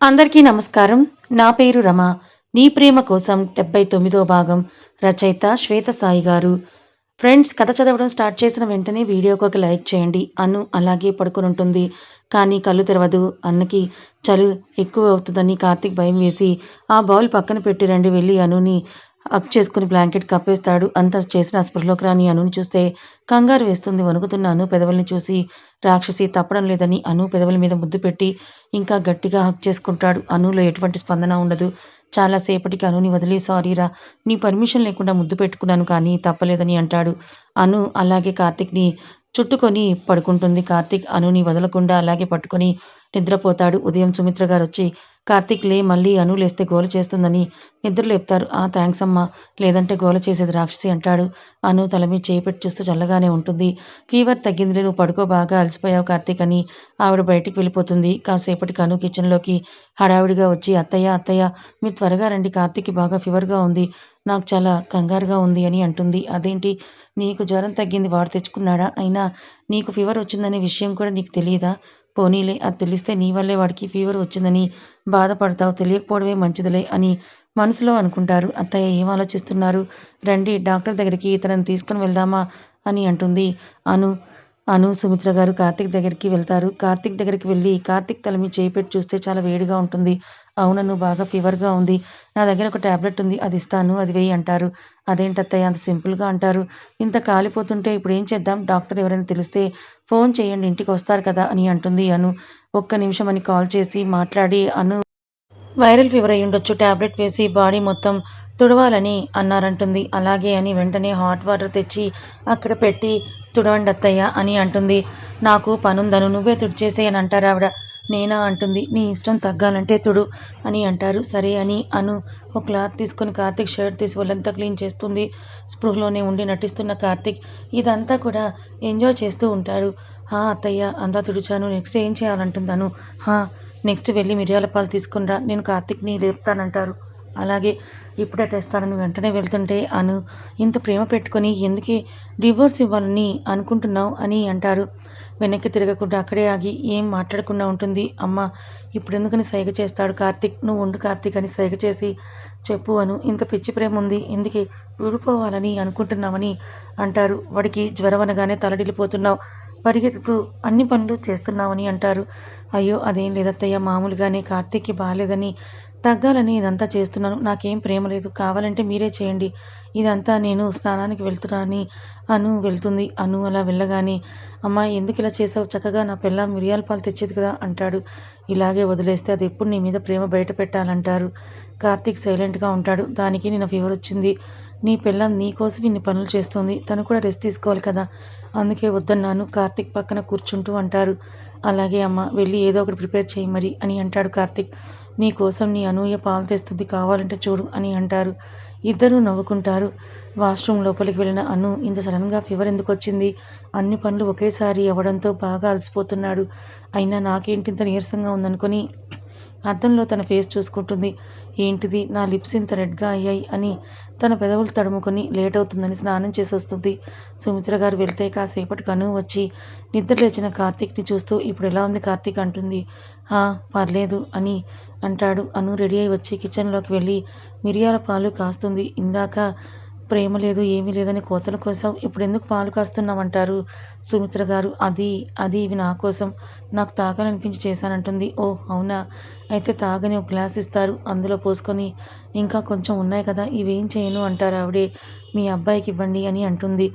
అందరికీ నమస్కారం. నా పేరు రమ. నీ ప్రేమ కోసం డెబ్బై తొమ్మిదో భాగం రచయిత శ్వేత సాయి గారు. ఫ్రెండ్స్ కథ చదవడం స్టార్ట్ చేసిన వెంటనే వీడియోకి ఒక లైక్ చేయండి. అను అలాగే పడుకుని ఉంటుంది కానీ కళ్ళు తెరవదు. అన్నకి చలి ఎక్కువ అవుతుందని కార్తీక్ భయం వేసి ఆ బౌల్ పక్కన పెట్టి రండి వెళ్ళి అనుని హక్ చేసుకుని బ్లాంకెట్ కప్పేస్తాడు. అంత చేసిన స్పృహలోకి రాని అనుని చూస్తే కంగారు వేస్తుంది. వణుకుతున్న అను పెదవుల్ని చూసి రాక్షసి తప్పడం లేదని అను పెదవుల మీద ముద్దు పెట్టి ఇంకా గట్టిగా హక్ చేసుకుంటాడు. అనులో ఎటువంటి స్పందన ఉండదు. చాలాసేపటికి అనుని వదిలి సారీరా నీ పర్మిషన్ లేకుండా ముద్దు పెట్టుకున్నాను కానీ తప్పలేదని అంటాడు. అను అలాగే కార్తిక్ని చుట్టుకొని పడుకుంటుంది. కార్తీక్ అనుని వదలకుండా అలాగే పట్టుకొని నిద్రపోతాడు. ఉదయం సుమిత్ర గారు వచ్చి కార్తీక్ లే మళ్ళీ అను లేస్తే గోల చేస్తుందని నిద్ర లేపుతారు. ఆ థ్యాంక్స్ అమ్మా. లేదంటే గోల చేసేది రాక్షసి అంటాడు. అను తల మీద చేపెట్టి చూస్తే చల్లగానే ఉంటుంది. ఫీవర్ తగ్గిందిలే నువ్వు పడుకో బాగా అలసిపోయావు కార్తీక్ అని ఆవిడ బయటికి వెళ్ళిపోతుంది. కాసేపటికి అను కిచెన్లోకి హడావిడిగా వచ్చి అత్తయ్య అత్తయ్య మీరు త్వరగా రండి. కార్తీక్కి బాగా ఫీవర్గా ఉంది. నాకు చాలా కంగారుగా ఉంది అని అంటుంది. అదేంటి? నీకు జ్వరం తగ్గింది వాడు తెచ్చుకున్నాడా? అయినా నీకు ఫీవర్ వచ్చిందనే విషయం కూడా నీకు తెలియదా పోనీలే అది తెలిస్తే నీ వల్లే వాడికి ఫీవర్ వచ్చిందని బాధపడతావు తెలియకపోవడమే మంచిదిలే అని మనసులో అనుకుంటారు. అత్తయ్య ఏం ఆలోచిస్తున్నారు? రండి డాక్టర్ దగ్గరికి ఇతను తీసుకుని వెళ్దామా అని అంటుంది. అను అను సుమిత్ర గారు కార్తిక్ దగ్గరికి వెళ్తారు. కార్తిక్ దగ్గరికి వెళ్ళి కార్తిక్ తల మీద చేయి పెట్టి చూస్తే చాలా వేడిగా ఉంటుంది. అవునను బాగా ఫీవర్గా ఉంది. నా దగ్గర ఒక ట్యాబ్లెట్ ఉంది అది ఇస్తాను అది వేయి అంటారు. అదేంటత్తయ్య అంత సింపుల్గా అంటారు. ఇంత కాలిపోతుంటే ఇప్పుడు ఏం చేద్దాం? డాక్టర్ ఎవరైనా తెలిస్తే ఫోన్ చేయండి ఇంటికి వస్తారు కదా అని అంటుంది అను. ఒక్క నిమిషం అని కాల్ చేసి మాట్లాడి అను. వైరల్ ఫీవర్ అయి ఉండొచ్చు ట్యాబ్లెట్ వేసి బాడీ మొత్తం తుడవాలని అన్నారంటుంది. అలాగే అని వెంటనే హాట్ వాటర్ తెచ్చి అక్కడ పెట్టి తుడవండి అత్తయ్య అని అంటుంది. నాకు పనుందను నువ్వే తుడిచేసే అని అంటారు ఆవిడ. నేనా అంటుంది. నీ ఇష్టం తగ్గాలంటే తుడు అని అంటారు. సరే అని అను. ఒక క్లాత్ తీసుకొని కార్తిక్ షర్ట్ తీసి వాళ్ళంతా క్లీన్ చేస్తుంది. స్పృహలోనే ఉండి నటిస్తున్న కార్తిక్ ఇదంతా కూడా ఎంజాయ్ చేస్తూ ఉంటాడు. హా అత్తయ్య అంతా తుడిచాను. నెక్స్ట్ ఏం చేయాలంటుందను హా నెక్స్ట్ వెళ్ళి మిరియాల పాలు తీసుకునిరా నేను కార్తిక్ని లేపుతానంటారు. అలాగే ఇప్పుడే తెస్తానని వెంటనే వెళ్తుంటే అను. ఇంత ప్రేమ పెట్టుకొని ఎందుకే డివోర్స్ ఇవ్వాలని అనుకుంటున్నావు అని అంటారు. వెనక్కి తిరగకుండా అక్కడే ఆగి ఏం మాట్లాడకుండా ఉంటుంది. అమ్మ ఇప్పుడు ఎందుకని సైగ చేస్తాడు కార్తిక్? నువ్వు ఉండు కార్తిక్ అని సైగ చేసి చెప్పు అను. ఇంత పిచ్చి ప్రేమ ఉంది. ఎందుకే? ఊడిపోవాలని అనుకుంటున్నామని అంటారు. వాడికి జ్వరం అనగానే తలడిల్లిపోతున్నావు. పరిగెత్తుతూ అన్ని పనులు చేస్తున్నామని అంటారు. అయ్యో అదేం లేదత్తయ్య. మామూలుగానే కార్తీక్కి బాగాలేదని తగ్గాలని ఇదంతా చేస్తున్నాను. నాకేం ప్రేమ లేదు. కావాలంటే మీరే చేయండి. ఇదంతా నేను స్నానానికి వెళ్తున్నానని అను వెళ్తుంది. అను అలా వెళ్ళగానే అమ్మ ఎందుకు ఇలా చేసావు? చక్కగా నా పిల్ల మిరియాల పాలు తెచ్చేది కదా అంటాడు. ఇలాగే వదిలేస్తే అది ఎప్పుడు నీ మీద ప్రేమ బయట పెట్టాలంటారు. కార్తీక్ సైలెంట్గా ఉంటాడు. దానికి నేను ఫీవర్ వచ్చింది. నీ పిల్లం నీకోసం ఇన్ని పనులు చేస్తుంది. తను కూడా రెస్ట్ తీసుకోవాలి కదా. అందుకే వద్దన్నాను. కార్తీక్ పక్కన కూర్చుంటూ అంటారు. అలాగే అమ్మ వెళ్ళి ఏదో ఒకటి ప్రిపేర్ చేయి మరి అని అంటాడు కార్తీక్. నీ కోసం నీ అనూయ పాలు తెస్తుంది కావాలంటే చూడు అని అంటారు. ఇద్దరూ నవ్వుకుంటారు. వాష్రూమ్ లోపలికి వెళ్ళిన అను ఇంత సడన్గా ఫీవర్ ఎందుకు వచ్చింది? అన్ని పనులు ఒకేసారి అవ్వడంతో బాగా అలసిపోతున్నాడు. అయినా నాకేంటి ఇంత నీరసంగా ఉందనుకొని అద్దంలో తన ఫేస్ చూసుకుంటుంది. ఏంటిది? నా లిప్స్ ఇంత రెడ్గా అయ్యాయి అని తన పెదవులు తడుముకొని లేట్ అవుతుందని స్నానం చేసి వస్తుంది. సుమిత్ర గారు వెళ్తే కాసేపటి కను వచ్చి నిద్ర లేచిన కార్తీక్ని చూస్తూ ఇప్పుడు ఎలా ఉంది కార్తీక్? అంటుంది. పర్లేదు అని అంటాడు. అను రెడీ అయి వచ్చి కిచెన్లోకి వెళ్ళి మిరియాల పాలు కాస్తుంది. ఇందాక ప్రేమ లేదు ఏమీ లేదని కోతల కోసం ఇప్పుడు ఎందుకు పాలు కాస్తున్నామంటారు సుమిత్ర గారు అది అది ఇవి నా కోసం. నాకు తాగాలనిపించి చేశానంటుంది. ఓ అవునా? అయితే తాగని ఒక గ్లాస్ ఇస్తారు. అందులో పోసుకొని ఇంకా కొంచెం ఉన్నాయి కదా ఇవేం చేయను అంటారు ఆవిడే. మీ అబ్బాయికి ఇవ్వండి అని అంటుంది.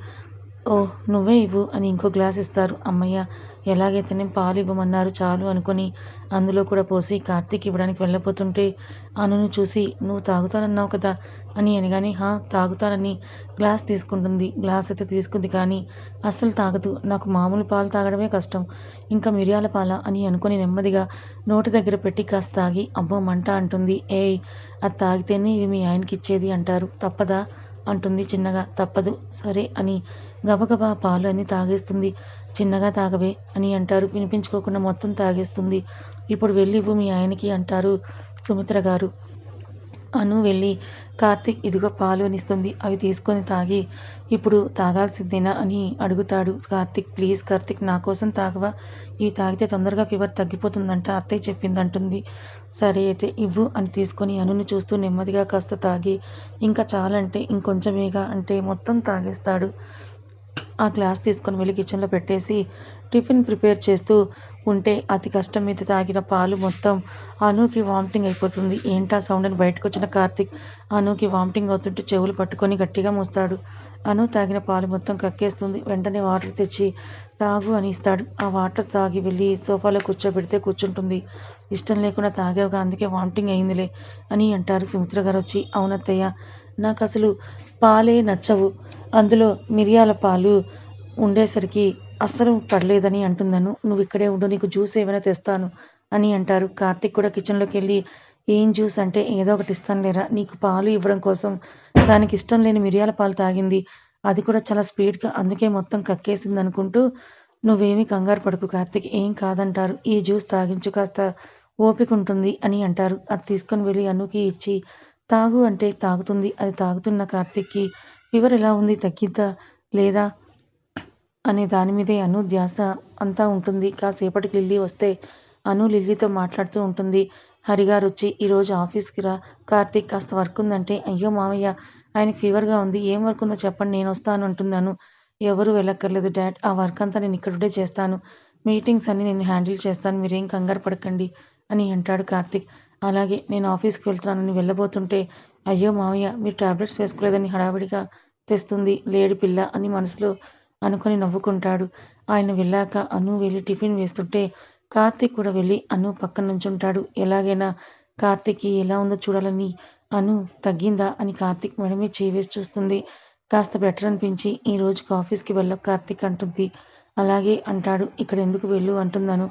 ఓ నువ్వే ఇవ్వు అని ఇంకో గ్లాస్ ఇస్తారు. అమ్మయ్య ఎలాగైతేనే పాలు ఇవ్వమన్నారు చాలు అనుకొని అందులో కూడా పోసి కార్తీక్ ఇవ్వడానికి వెళ్ళబోతుంటే అనును చూసి నువ్వు తాగుతానన్నావు కదా అని అనగానే హా తాగుతానని గ్లాస్ తీసుకుంటుంది. గ్లాస్ అయితే తీసుకుంది కానీ అస్సలు తాగదు. నాకు మామూలు పాలు తాగడమే కష్టం. ఇంకా మిరియాల పాల అని అనుకుని నెమ్మదిగా నోటి దగ్గర పెట్టి కాస్త తాగి అబ్బో మంట అంటుంది. ఏయ్ అది తాగితేనే ఇవి మీ ఆయనకి ఇచ్చేది అంటారు. తప్పదా? అంటుంది చిన్నగా. తప్పదు. సరే అని గబగబా పాలు అని తాగేస్తుంది. చిన్నగా తాగవే అని అంటారు. వినిపించుకోకుండా మొత్తం తాగేస్తుంది. ఇప్పుడు వెళ్ళి ఇవ్వు మీ ఆయనకి అంటారు సుమిత్ర గారు. అను వెళ్ళి కార్తీక్ ఇదిగో పాలు అనిస్తుంది. అవి తీసుకొని తాగి ఇప్పుడు తాగాల్సిందేనా అని అడుగుతాడు కార్తీక్. ప్లీజ్ కార్తీక్ నా కోసం తాగవా? ఇవి తాగితే తొందరగా ఫీవర్ తగ్గిపోతుందంట అత్తయ్య చెప్పిందంటుంది. సరే అయితే ఇవ్వు అని తీసుకొని అనుని చూస్తూ నెమ్మదిగా కాస్త తాగి ఇంకా చాలంటే ఇంకొంచెమేగా అంటే మొత్తం తాగేస్తాడు. ఆ గ్లాస్ తీసుకొని వెళ్ళి కిచెన్లో పెట్టేసి టిఫిన్ ప్రిపేర్ చేస్తూ ఉంటే అతి కష్టం మీద తాగిన పాలు మొత్తం అనుకి వామిటింగ్ అయిపోతుంది. ఏంటా సౌండ్ అని బయటకు వచ్చిన కార్తిక్ అనుకి వామిటింగ్ అవుతుంటే చెవులు పట్టుకొని గట్టిగా మూస్తాడు. అను తాగిన పాలు మొత్తం కక్కేస్తుంది. వెంటనే వాటర్ తెచ్చి తాగు అని ఇస్తాడు. ఆ వాటర్ తాగి వెళ్ళి సోఫాలో కూర్చోబెడితే కూర్చుంటుంది. ఇష్టం లేకుండా తాగావుగా అందుకే వామిటింగ్ అయిందిలే అని అంటారు సుమిత్ర గారు వచ్చి. అవునత్తయ్య నాకు అసలు పాలే నచ్చవు. అందులో మిరియాల పాలు ఉండేసరికి అస్సలు పడలేదని అంటున్నాను నువ్వు ఇక్కడే ఉండు నీకు జ్యూస్ ఏమైనా తెస్తాను అని అంటారు. కార్తిక్ కూడా కిచెన్లోకి వెళ్ళి ఏం జ్యూస్ అంటే ఏదో ఒకటి ఇస్తాను లేరా? నీకు పాలు ఇవ్వడం కోసం దానికి ఇష్టం లేని మిరియాల పాలు తాగింది. అది కూడా చాలా స్పీడ్గా అందుకే మొత్తం కక్కేసింది అనుకుంటూ నువ్వేమీ కంగారు పడకు కార్తిక్ ఏం కాదంటారు. ఈ జ్యూస్ తాగించు కాస్త ఓపిక ఉంటుంది అని అంటారు. అది తీసుకొని వెళ్ళి అనుకి ఇచ్చి తాగు అంటే తాగుతుంది. అది తాగుతున్న కార్తిక్కి ఫీవర్ ఎలా ఉంది తగ్గిద్దా లేదా అనే దాని మీదే అను ధ్యాస అంతా ఉంటుంది. కాసేపటికి లిల్లీ వస్తే అను లిల్లీతో మాట్లాడుతూ ఉంటుంది. హరిగారు వచ్చి ఈరోజు ఆఫీస్కి రా. కార్తీక్ కాస్త వర్క్ ఉందంటే అయ్యో మామయ్య ఆయన ఫీవర్గా ఉంది. ఏం వర్క్ ఉందో చెప్పండి నేను వస్తాను అంటున్నాను ఎవరు వెళ్ళక్కర్లేదు డాడ్ ఆ వర్క్ అంతా నేను ఇక్కడుండే చేస్తాను. మీటింగ్స్ అన్ని నేను హ్యాండిల్ చేస్తాను మీరేం కంగారు పడకండి అని అంటాడు కార్తీక్. అలాగే నేను ఆఫీస్కి వెళ్తున్నానని వెళ్ళబోతుంటే అయ్యో మావయ్య మీరు టాబ్లెట్స్ వేసుకోలేదని హడావిడిగా తెస్తుంది లేడి పిల్ల అని మనసులో అనుకొని నవ్వుకుంటాడు. ఆయన వెళ్ళాక అను వెళ్ళి టిఫిన్ వేస్తుంటే కార్తీక్ కూడా వెళ్ళి అను పక్కన నుంచుంటాడు. ఎలాగైనా కార్తీక్కి ఎలా ఉందో చూడాలని అను తగ్గిందా అని కార్తీక్ మేడమే చేవేసి చూస్తుంది. కాస్త బెటర్ అనిపించి ఈ రోజుకి ఆఫీస్కి వెళ్ళ కార్తీక్ అంటుంది. అలాగే అంటాడు ఇక్కడ ఎందుకు వెళ్ళు? అంటుందను.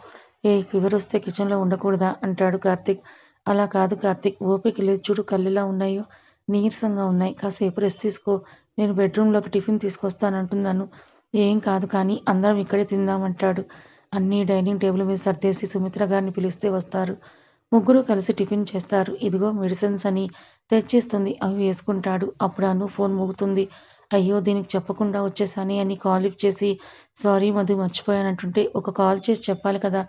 ఏ ఫీవర్ వస్తే కిచెన్లో ఉండకూడదా? అంటాడు కార్తీక్. అలా కాదు కార్తిక్. ఓపిక లేదు. చూడు కళ్ళులా ఉన్నాయో. నీరసంగా ఉన్నాయి. కాసేపు రెస్ట్ తీసుకో. నేను బెడ్రూమ్లోకి టిఫిన్ తీసుకొస్తానంటున్నాను. ఏం కాదు కానీ అందరం ఇక్కడే తిందామంటాడు. అన్నీ డైనింగ్ టేబుల్ మీద సర్దేసి సుమిత్ర గారిని పిలిస్తే వస్తారు. ముగ్గురు కలిసి టిఫిన్ చేస్తారు. ఇదిగో మెడిసిన్స్ అని తెచ్చిస్తుంది. అవి వేసుకుంటాడు. అప్పుడు అను ఫోన్ మోగుతుంది. అయ్యో దీనికి చెప్పకుండా వచ్చేసాని అని కాల్ లిఫ్ట్ చేసి సారీ మధు మర్చిపోయానంటుంటే ఒక కాల్ చేసి చెప్పాలి కదా.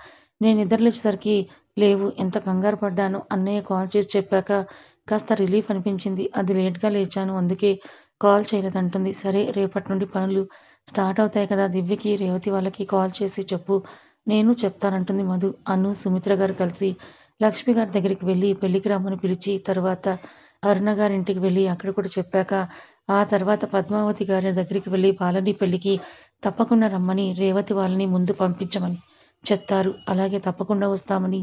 నేను నిద్రలేచేసరికి లేవు ఎంత కంగారు పడ్డాను అన్నయ్య కాల్ చేసి చెప్పాక కాస్త రిలీఫ్ అనిపించింది. అది లేట్గా లేచాను అందుకే కాల్ చేయలేదంటుంది. సరే రేపటి నుండి పనులు స్టార్ట్ అవుతాయి కదా దివ్యకి రేవతి వాళ్ళకి కాల్ చేసి చెప్పు నేను చెప్తానంటుంది మధు. అను సుమిత్ర గారు కలిసి లక్ష్మి గారి దగ్గరికి వెళ్ళి పెళ్ళికి రమ్మని పిలిచి తర్వాత అరుణ గారి ఇంటికి వెళ్ళి అక్కడ కూడా చెప్పాక ఆ తర్వాత పద్మావతి గారి దగ్గరికి వెళ్ళి బాలని పెళ్ళికి తప్పకుండా రమ్మని రేవతి వాళ్ళని ముందు పంపించమని చెప్తారు. అలాగే తప్పకుండా వస్తామని.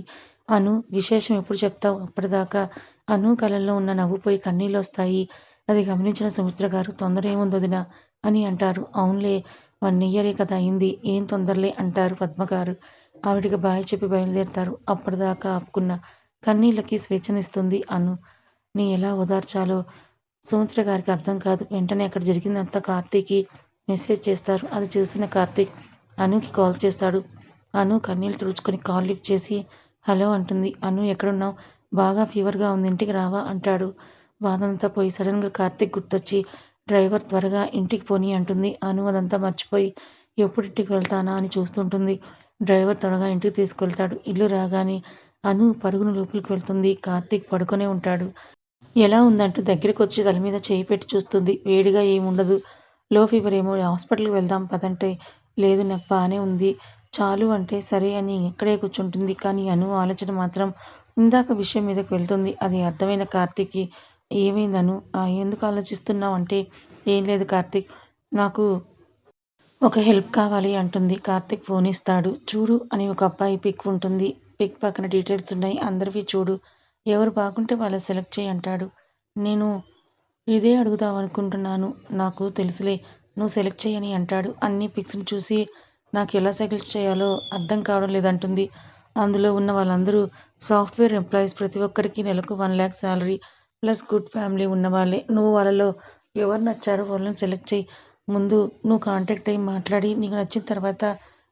అను విశేషం ఎప్పుడు చెప్తావు? అప్పటిదాకా అను కళల్లో ఉన్న నవ్వుపోయి కన్నీళ్ళు వస్తాయి. అది గమనించిన సుమిత్ర గారు తొందర ఏముంది అని అంటారు. అవునులే వన్ ఇయరే కదా అయింది. ఏం తొందరలే? అంటారు పద్మగారు ఆవిడికి బాయ్ చెప్పి బయలుదేరుతారు. అప్పటిదాకా ఆపుకున్న కన్నీళ్ళకి స్వేచ్ఛనిస్తుంది అను. నీ ఎలా ఓదార్చాలో? సుమిత్ర గారికి అర్థం కాదు. వెంటనే అక్కడ జరిగిందంతా కార్తీక్కి మెసేజ్ చేస్తారు. అది చూసిన కార్తీక్ అనుకి కాల్ చేస్తాడు. అను కన్నీళ్ళు తుడుచుకొని కాల్ లిఫ్ట్ చేసి హలో అంటుంది. అను ఎక్కడున్నావు? బాగా ఫీవర్గా ఉంది. ఇంటికి రావా? అంటాడు. బాధంతా పోయి సడన్గా కార్తీక్ గుర్తొచ్చి డ్రైవర్ త్వరగా ఇంటికి పోని అంటుంది. అను అదంతా మర్చిపోయి ఎప్పుడు ఇంటికి వెళ్తానా? అని చూస్తుంటుంది. డ్రైవర్ త్వరగా ఇంటికి తీసుకెళ్తాడు. ఇల్లు రాగానే అను పరుగును లోపలికి వెళ్తుంది. కార్తీక్ పడుకొనే ఉంటాడు. ఎలా ఉందంటూ దగ్గరికి వచ్చి తల మీద చేయి పెట్టి చూస్తుంది. వేడిగా ఏముండదు. లో ఫీవర్ ఏమో హాస్పిటల్కి వెళ్దాం పదంటే లేదు నాకు బాగానే ఉంది. చాలు అంటే సరే అని ఎక్కడే కూర్చుంటుంది. కానీ అను ఆలోచన మాత్రం ఇందాక విషయం మీదకు వెళ్తుంది. అది అర్థమైన కార్తీక్కి ఏమైందను ఎందుకు ఆలోచిస్తున్నావు అంటే ఏం లేదు కార్తీక్. నాకు ఒక హెల్ప్ కావాలి అంటుంది. కార్తీక్ ఫోన్ ఇస్తాడు. చూడు అని ఒక అబ్బాయి పిక్ ఉంటుంది. పిక్ పక్కన డీటెయిల్స్ ఉన్నాయి. అందరివి చూడు. ఎవరు బాగుంటే వాళ్ళు సెలెక్ట్ చేయి అంటాడు. నేను ఇదే అడుగుదాం అనుకుంటున్నాను. నాకు తెలుసులే. నువ్వు సెలెక్ట్ చేయని అంటాడు. అన్ని పిక్స్ని చూసి నాకు ఎలా సెలెక్ట్ చేయాలో అర్థం కావడం లేదంటుంది. అందులో ఉన్న వాళ్ళందరూ సాఫ్ట్వేర్ ఎంప్లాయీస్ ప్రతి ఒక్కరికి నెలకు one lakh salary plus good family ఉన్న వాళ్ళే. నువ్వు వాళ్ళలో ఎవరు నచ్చారో వాళ్ళని సెలెక్ట్ చేయి. ముందు నువ్వు కాంటాక్ట్ అయ్యి మాట్లాడి నీకు నచ్చిన తర్వాత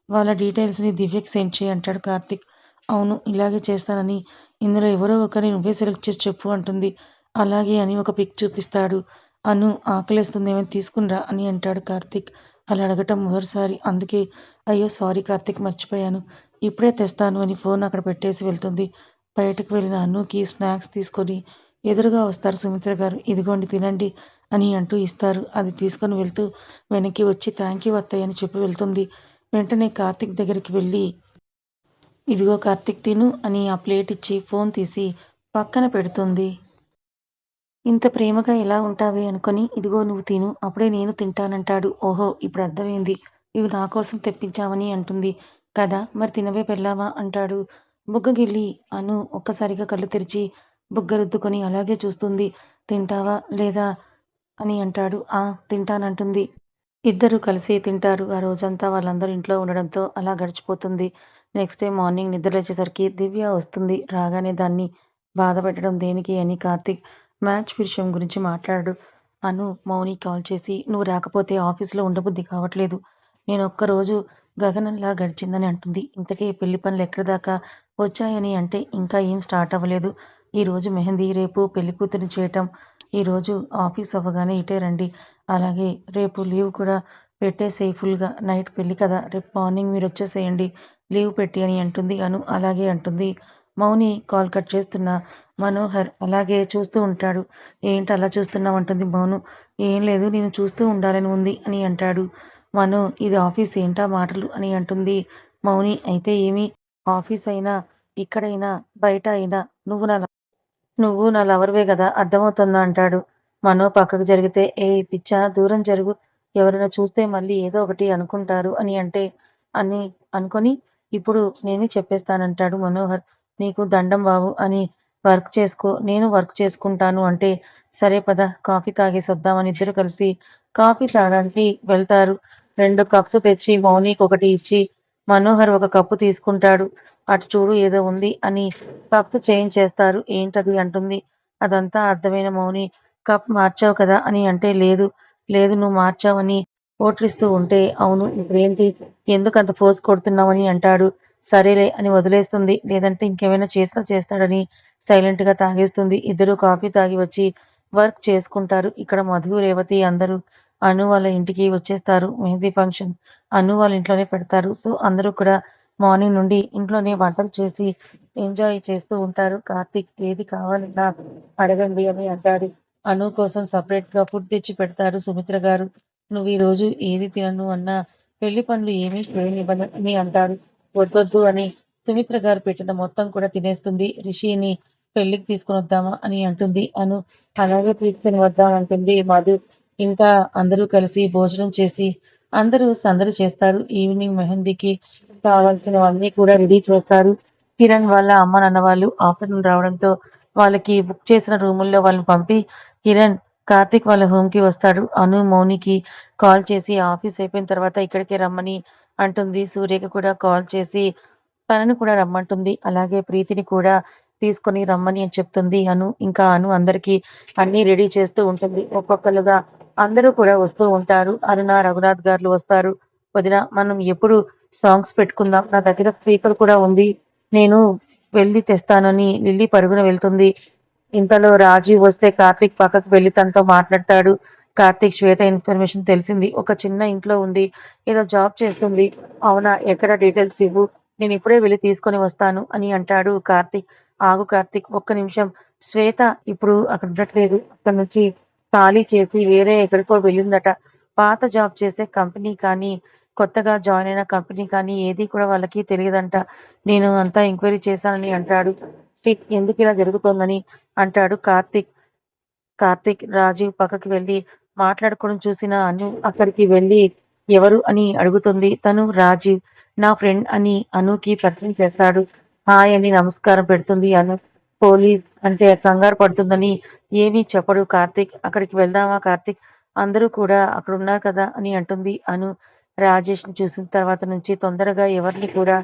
వాళ్ళ డీటెయిల్స్ని దివ్యకి సెండ్ చేయి అంటాడు కార్తిక్. అవును ఇలాగే చేస్తానని. ఇందులో ఎవరో ఒకరిని నువ్వే సెలెక్ట్ చేసి చెప్పు అంటుంది. అలాగే అని ఒక పిక్ చూపిస్తాడు. అను ఆకలేస్తుంది ఏమైనా తీసుకునిరా అని అంటాడు కార్తిక్. అలా అడగటం మొదటిసారి. అందుకే అయ్యో సారీ కార్తిక్ మర్చిపోయాను. ఇప్పుడే తెస్తాను అని ఫోన్ అక్కడ పెట్టేసి వెళ్తుంది. బయటకు వెళ్ళిన అన్నుకి స్నాక్స్ తీసుకొని ఎదురుగా వస్తారు సుమిత్ర గారు. ఇదిగోండి తినండి అని అంటూ ఇస్తారు. అది తీసుకొని వెళ్తూ వెనక్కి వచ్చి థ్యాంక్ యూ అత్తయ్య అని చెప్పి వెళ్తుంది. వెంటనే కార్తిక్ దగ్గరికి వెళ్ళి ఇదిగో కార్తిక్ తిను అని ఆ ప్లేట్ ఇచ్చి ఫోన్ తీసి పక్కన పెడుతుంది. ఇంత ప్రేమగా ఎలా ఉంటావే అనుకొని ఇదిగో నువ్వు తిను అప్పుడే నేను తింటానంటాడు. ఓహో ఇప్పుడు అర్థమైంది. ఇవి నా కోసం తెప్పించావని అంటుంది. కదా మరి తినవే పెళ్ళావా? అంటాడు. బుగ్గగిల్లి అను ఒక్కసారిగా కళ్ళు తెరిచి బుగ్గ రుద్దుకొని అలాగే చూస్తుంది. తింటావా లేదా అని అంటాడు. ఆ తింటానంటుంది. ఇద్దరు కలిసి తింటారు. ఆ రోజంతా వాళ్ళందరూ ఇంట్లో ఉండడంతో అలా గడిచిపోతుంది. నెక్స్ట్ డే మార్నింగ్ నిద్రలేచేసరికి దివ్య వస్తుంది. రాగానే దాన్ని బాధపెట్టడం దేనికి అని కార్తిక్ మ్యాచ్ విషయం గురించి మాట్లాడు. అను మౌని కాల్ చేసి నువ్వు రాకపోతే ఆఫీస్లో ఉండబుద్ధి కావట్లేదు. నేను ఒక్కరోజు గగనంలా గడిచిందని అంటుంది. ఇంతకీ పెళ్ళి పనులు ఎక్కడి దాకా వచ్చాయని అంటే ఇంకా ఏం స్టార్ట్ అవ్వలేదు. ఈరోజు మెహందీ రేపు పెళ్ళి కూతురు చేయటం. ఈరోజు ఆఫీస్ అవ్వగానే ఇటే రండి. అలాగే రేపు లీవ్ కూడా పెట్టేసేయి ఫుల్గా నైట్ పెళ్ళి కదా. రేపు మార్నింగ్ మీరు వచ్చేసేయండి. లీవ్ పెట్టి అని అంటుంది. అను అలాగే అంటుంది. మౌని కాల్ కట్ చేస్తున్న. మనోహర్ అలాగే చూస్తూ ఉంటాడు. ఏంటి అలా చూస్తున్నావు? అంటుంది మౌను. ఏం లేదు నేను చూస్తూ ఉండాలని ఉంది అని అంటాడు. మను ఇది ఆఫీస్ ఏంటా మాటలు? అని అంటుంది మౌని. అయితే ఏమి? ఆఫీస్ అయినా ఇక్కడైనా బయట అయినా నువ్వు నా నువ్వు నా లవర్వే కదా అర్థమవుతుందా? అంటాడు మనో. పక్కకు జరిగితే ఏ పిచ్చా దూరం జరుగు. ఎవరైనా చూస్తే మళ్ళీ ఏదో ఒకటి అనుకుంటారు అని అంటే అని అనుకొని ఇప్పుడు నేనే చెప్పేస్తానంటాడు మనోహర్. నీకు దండం బాబు అని వర్క్ చేసుకో నేను వర్క్ చేసుకుంటాను అంటే సరే పద కాఫీ తాగేసి వద్దామని ఇద్దరు కలిసి కాఫీ తాగడానికి వెళ్తారు. రెండు కప్స్ తెచ్చి మౌనికి ఒకటి ఇచ్చి మనోహర్ ఒక కప్పు తీసుకుంటాడు. అటు చూడు ఏదో ఉంది అని కప్స్ చేంజ్ చేస్తారు. ఏంటది అంటుంది. అదంతా అర్థమైన మౌని కప్ మార్చావు కదా అని అంటే లేదు లేదు నువ్వు మార్చావని ఓట్లిస్తూ ఉంటే అవును ఇప్పుడేంటి? ఎందుకు అంత ఫోర్స్ కొడుతున్నావని అంటాడు. సరేలే అని వదిలేస్తుంది. లేదంటే ఇంకేమైనా చేసినా చేస్తాడని సైలెంట్గా తాగేస్తుంది. ఇద్దరు కాఫీ తాగి వచ్చి వర్క్ చేసుకుంటారు. ఇక్కడ మధు రేవతి అందరూ అను వాళ్ళ ఇంటికి వచ్చేస్తారు. మెహందీ ఫంక్షన్ అను వాళ్ళ ఇంట్లోనే పెడతారు. సో అందరూ కూడా మార్నింగ్ నుండి ఇంట్లోనే వంటలు చేసి ఎంజాయ్ చేస్తూ ఉంటారు. కార్తీక్ ఏది కావాలన్నా అడగండి అని అంటాడు అను కోసం సపరేట్గా ఫుడ్ తెచ్చి పెడతారు సుమిత్ర గారు. నువ్వు ఈ రోజు ఏది తినను అన్నా పెళ్ళి పనులు ఏమీ చేయనివ్వను అని అంటారు. వద్దొద్దు అని సుమిత్ర గారు పెట్టిన మొత్తం కూడా తినేస్తుంది. రిషిని పెళ్ళికి తీసుకుని వద్దామా అని అంటుంది. అను అలాగే తీసుకుని వద్దాం అంటుంది మధు. ఇంకా అందరూ కలిసి భోజనం చేసి అందరూ సందడి చేస్తారు. ఈవినింగ్ మెహందీకి కావాల్సినవన్నీ కూడా రెడీ చేస్తారు. కిరణ్ వాళ్ళ అమ్మ నాన్న వాళ్ళు ఆఫ్టర్నూన్ రావడంతో వాళ్ళకి బుక్ చేసిన రూముల్లో వాళ్ళని పంపి కిరణ్ కార్తిక్ వాళ్ళ హోమ్కి వస్తాడు. అను మౌనికి కాల్ చేసి ఆఫీస్ అయిపోయిన తర్వాత ఇక్కడికే రమ్మని అంటుంది. సూర్యకి కూడా కాల్ చేసి తనని కూడా రమ్మంటుంది. అలాగే ప్రీతిని కూడా తీసుకొని రమ్మని అని చెప్తుంది అను. ఇంకా అను అందరికీ అన్ని రెడీ చేస్తూ ఉంటుంది. ఒక్కొక్కరుగా అందరూ కూడా వస్తూ ఉంటారు. అరుణ రఘునాథ్ గారు వస్తారు. వదిన మనం ఎప్పుడు సాంగ్స్ పెట్టుకుందాం? నా దగ్గర స్పీకర్ కూడా ఉంది. నేను వెళ్ళి తెస్తానని లిల్లీ పరుగున వెళ్తుంది. ఇంతలో రాజీవ్ వస్తే కార్తీక్ పక్కకు వెళ్ళి తనతో మాట్లాడతాడు. కార్తీక్ శ్వేత ఇన్ఫర్మేషన్ తెలిసింది. ఒక చిన్న ఇంట్లో ఉంది ఏదో జాబ్ చేస్తుంది. అవునా ఎక్కడ డీటెయిల్స్ ఇవ్వు? నేను ఇప్పుడే వెళ్ళి తీసుకొని వస్తాను అని అంటాడు కార్తీక్. ఆగు కార్తీక్ ఒక్క నిమిషం. శ్వేత ఇప్పుడు అక్కడ ఉండట్లేదు. అక్కడ నుంచి ఖాళీ చేసి వేరే ఎక్కడికో వెళ్ళిందట. పాత జాబ్ చేసే కంపెనీ కానీ కొత్తగా జాయిన్ అయిన కంపెనీ కానీ ఏది కూడా వాళ్ళకి తెలియదంట. నేను అంతా ఎంక్వైరీ చేశానని అంటాడు. సిట్ ఎందుకు ఇలా జరుగుతోందని అంటాడు కార్తిక్. కార్తిక్ రాజీవ్ పక్కకి వెళ్ళి మాట్లాడుకోవడం చూసిన అను అక్కడికి వెళ్ళి ఎవరు అని అడుగుతుంది. తను రాజీవ్ నా ఫ్రెండ్ అని అనుకి పరిచయం చేస్తాడు. హాయ్ అని నమస్కారం పెడుతుంది అను. పోలీస్ అంటే కంగారు పడుతుందని ఏమీ చెప్పడు కార్తిక్. అక్కడికి వెళ్దామా కార్తిక్? అందరూ కూడా అక్కడ ఉన్నారు కదా అని అంటుంది అను. రాజేష్ని చూసిన తర్వాత నుంచి తొందరగా ఎవరిని కూడా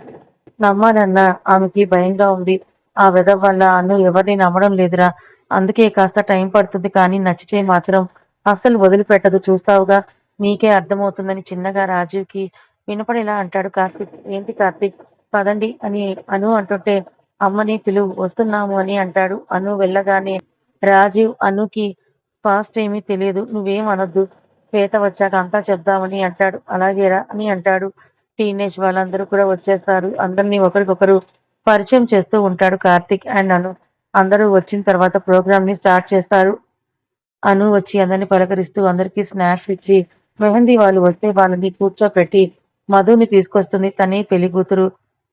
నమ్మాలన్న ఆమెకి భయంగా ఉంది. ఆ విధం వల్ల అను ఎవరిని నమ్మడం లేదురా. అందుకే కాస్త టైం పడుతుంది కానీ నచ్చితే మాత్రం అస్సలు వదిలిపెట్టదు. చూస్తావుగా? నీకే అర్థమవుతుందని చిన్నగా రాజీవ్కి వినపడేలా అంటాడు కార్తీక్. ఏంటి కార్తీక్? పదండి అని అను అంటుంటే అమ్మని పిలువు వస్తున్నాము అని అంటాడు. అను వెళ్ళగానే రాజీవ్ అనుకి పాస్ట్ ఏమీ తెలియదు. నువ్వేం అనొద్దు. శ్వేత వచ్చాక అంతా చెప్దామని అంటాడు. అలాగేరా అని అంటాడు. టీనేజ్ వాళ్ళందరూ కూడా వచ్చేస్తారు. అందరినీ ఒకరికొకరు పరిచయం చేస్తూ ఉంటాడు కార్తిక్ అండ్ అను. అందరూ వచ్చిన తర్వాత ప్రోగ్రామ్ని స్టార్ట్ చేస్తారు. అను వచ్చి అందరిని పలకరిస్తూ అందరికీ స్నాక్స్ ఇచ్చి మెహందీ వాళ్ళు వస్తే వాళ్ళని కూర్చోపెట్టి మధుని తీసుకొస్తుంది. తనే పెళ్ళి కూతురు.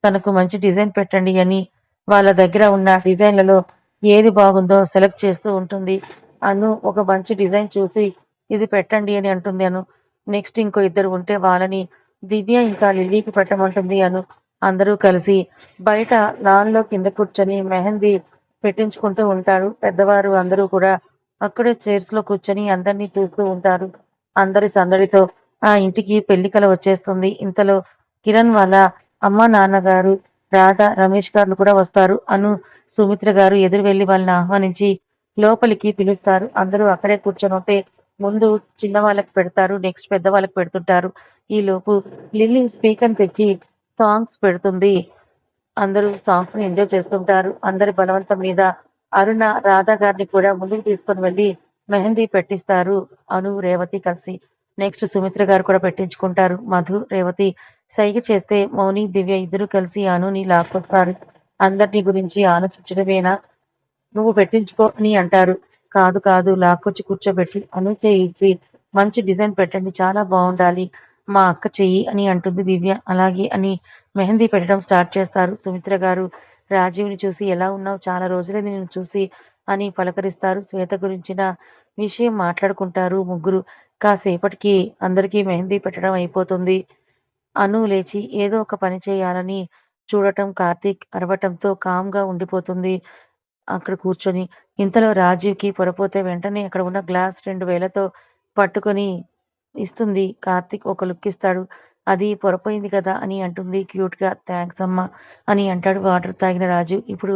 తనకు మంచి డిజైన్ పెట్టండి అని వాళ్ళ దగ్గర ఉన్న డిజైన్లలో ఏది బాగుందో సెలెక్ట్ చేస్తూ ఉంటుంది. అను ఒక మంచి డిజైన్ చూసి ఇది పెట్టండి అని అంటుంది అను. నెక్స్ట్ ఇంకో ఇద్దరు ఉంటే వాళ్ళని దివ్య ఇంకా లిల్లీకి పెట్టమంటుంది అను. అందరూ కలిసి బయట లాన్లో కింద కూర్చొని మెహందీ పెట్టించుకుంటూ ఉంటారు. పెద్దవారు అందరూ కూడా అక్కడే చైర్స్లో కూర్చొని అందరినీ చూస్తూ ఉంటారు. అందరి సందడితో ఆ ఇంటికి పెళ్ళికల వచ్చేస్తుంది. ఇంతలో కిరణ్ వాళ్ళ అమ్మ నాన్నగారు రాధ రమేష్ గారు కూడా వస్తారు. అను సుమిత్ర గారు ఎదురు వెళ్ళి వాళ్ళని ఆహ్వానించి లోపలికి పిలుస్తారు. అందరూ అక్కడే కూర్చొని ఉంటే ముందు చిన్న వాళ్ళకి పెడతారు నెక్స్ట్ పెద్ద వాళ్ళకి పెడుతుంటారు. ఈ లోపు లిల్లీ స్పీకర్ తెచ్చి సాంగ్స్ పెడుతుంది. అందరూ సాంగ్స్ని ఎంజాయ్ చేస్తుంటారు. అందరి బలవంతం మీద అరుణ రాధా గారిని కూడా ముందుకు తీసుకొని వెళ్ళి మెహందీ పెట్టిస్తారు. అను రేవతి కలిసి. నెక్స్ట్ సుమిత్ర గారు కూడా పెట్టించుకుంటారు. మధు రేవతి సైగ చేస్తే మౌని దివ్య ఇద్దరు కలిసి అనుని లాక్కొస్తారు అందరినీ గురించి ఆలోచించడమేనా? నువ్వు పెట్టించుకో అని అంటారు. కాదు కాదు లాక్కొచ్చి కూర్చోబెట్టి అను చేయించి మంచి డిజైన్ పెట్టండి చాలా బాగుండాలి. మా అక్క చెయ్యి అని అంటుంది దివ్య. అలాగే అని మెహందీ పెట్టడం స్టార్ట్ చేస్తారు. సుమిత్ర గారు రాజీవ్ని చూసి ఎలా ఉన్నావు? చాలా రోజులైంది నేను చూసి అని పలకరిస్తారు. శ్వేత గురించిన విషయం మాట్లాడుకుంటారు ముగ్గురు. కాసేపటికి అందరికీ మెహందీ పెట్టడం అయిపోతుంది. అను లేచి ఏదో ఒక పని చేయాలని చూడటం కార్తీక్ అరవటంతో కామ్గా ఉండిపోతుంది అక్కడ కూర్చొని. ఇంతలో రాజీవ్కి పొరపోతే వెంటనే అక్కడ ఉన్న గ్లాస్ రెండు వేలతో పట్టుకొని ఇస్తుంది. కార్తీక్ ఒక లుక్ ఇస్తాడు. అది పొరపోయింది కదా అని అంటుంది. క్యూట్గా థ్యాంక్స్ అమ్మా అని అంటాడు. వాటర్ తాగిన రాజు ఇప్పుడు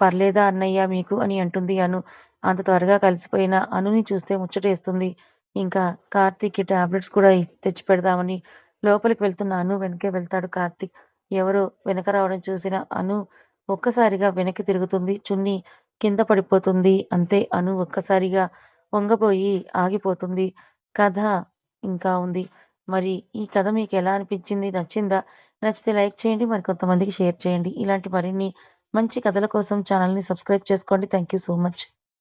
పర్లేదా అన్నయ్య మీకు అని అంటుంది అను. అంత త్వరగా కలిసిపోయిన అనుని చూస్తే ముచ్చటేస్తుంది. ఇంకా కార్తిక్కి టాబ్లెట్స్ కూడా తెచ్చి పెడదామని లోపలికి వెళ్తున్న అను వెనకే వెళ్తాడు కార్తిక్. ఎవరో వెనక రావడం చూసిన అను ఒక్కసారిగా వెనక్కి తిరుగుతుంది. చున్ని కింద పడిపోతుంది. అంతే అను ఒక్కసారిగా వంగపోయి ఆగిపోతుంది. కథ ఇంకా ఉంది. మరి ఈ కథ మీకు ఎలా అనిపించింది? నచ్చిందా? నచ్చితే లైక్ చేయండి. మరి కొంతమందికి షేర్ చేయండి. ఇలాంటి మరిన్ని మంచి కథల కోసం ఛానల్ని సబ్స్క్రైబ్ చేసుకోండి. Thank you so much.